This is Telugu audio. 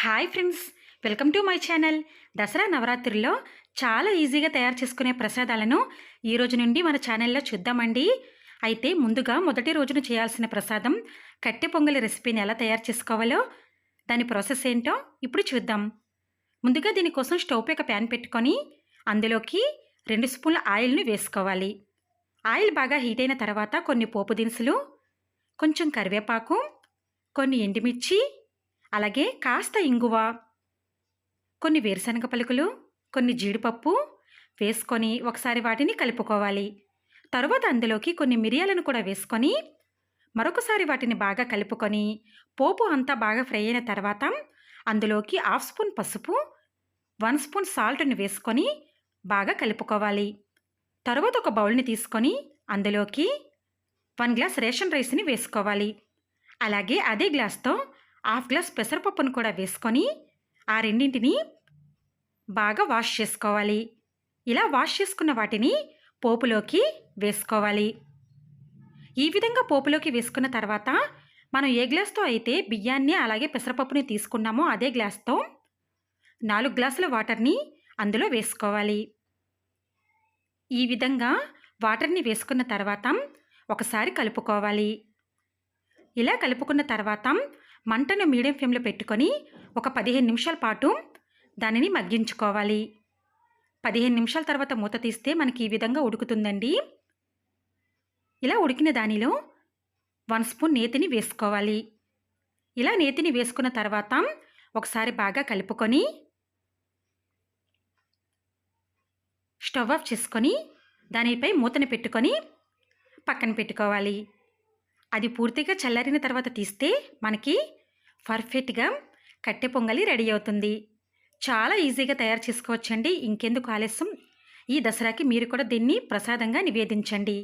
Hi friends welcome to my channel. Dasara నవరాత్రుల్లో చాలా ఈజీగా తయారు చేసుకునే ప్రసాదాలను ఈ రోజు నుండి మన ఛానల్లో చూద్దామండి. అయితే ముందుగా మొదటి రోజున చేయాల్సిన ప్రసాదం కట్టె పొంగలి రెసిపీని ఎలా తయారు చేసుకోవాలో దాని ప్రాసెస్ ఏంటో ఇప్పుడు చూద్దాం. ముందుగా దీనికోసం స్టవ్ పై ఒక ప్యాన్ పెట్టుకొని అందులోకి రెండు స్పూన్ల ఆయిల్ను వేసుకోవాలి. ఆయిల్ బాగా హీట్ అయిన తర్వాత కొన్ని పోపు దినుసులు కొంచెం కరివేపాకు కొన్ని ఎండుమిర్చి అలాగే కాస్త ఇంగువ. కొన్ని వేరుశనగ పలుకులు కొన్ని జీడిపప్పు వేసుకొని ఒకసారి వాటిని కలుపుకోవాలి. తరువాత అందులోకి కొన్ని మిరియాలను కూడా వేసుకొని మరొకసారి వాటిని బాగా కలుపుకొని పోపు అంతా బాగా ఫ్రై అయిన తర్వాత అందులోకి హాఫ్ స్పూన్ పసుపు వన్ స్పూన్ సాల్ట్ని వేసుకొని బాగా కలుపుకోవాలి. తరువాత ఒక బౌల్ని తీసుకొని అందులోకి వన్ గ్లాస్ రేషన్ రైస్ని వేసుకోవాలి. అలాగే అదే గ్లాస్తో హాఫ్ గ్లాస్ పెసరపప్పును కూడా వేసుకొని ఆ రెండింటిని బాగా వాష్ చేసుకోవాలి. ఇలా వాష్ చేసుకున్న వాటిని పోపులోకి వేసుకోవాలి. ఈ విధంగా పోపులోకి వేసుకున్న తర్వాత మనం ఏ గ్లాస్తో అయితే బియ్యాన్ని అలాగే పెసరపప్పుని తీసుకున్నామో అదే గ్లాస్తో నాలుగు గ్లాసుల వాటర్ని అందులో వేసుకోవాలి. ఈ విధంగా వాటర్ని వేసుకున్న తర్వాత ఒకసారి కలుపుకోవాలి. ఇలా కలుపుకున్న తర్వాత మంటను మీడియం ఫ్లేమ్లో పెట్టుకొని ఒక పదిహేను నిమిషాల పాటు దానిని మగ్గించుకోవాలి. పదిహేను నిమిషాల తర్వాత మూత తీస్తే మనకి ఈ విధంగా ఉడుకుతుందండి. ఇలా ఉడికిన దానిలో వన్ స్పూన్ నేతిని వేసుకోవాలి. ఇలా నేతిని వేసుకున్న తర్వాత ఒకసారి బాగా కలుపుకొని స్టవ్ ఆఫ్ చేసుకొని దానిపై మూతని పెట్టుకొని పక్కన పెట్టుకోవాలి. అది పూర్తిగా చల్లారిన తర్వాత తీస్తే మనకి పర్ఫెక్ట్గా కట్టె పొంగలి రెడీ అవుతుంది. చాలా ఈజీగా తయారు చేసుకోవచ్చండి. ఇంకెందుకు ఆలస్యం? ఈ దసరాకి మీరు కూడా దీన్ని ప్రసాదంగా నివేదించండి.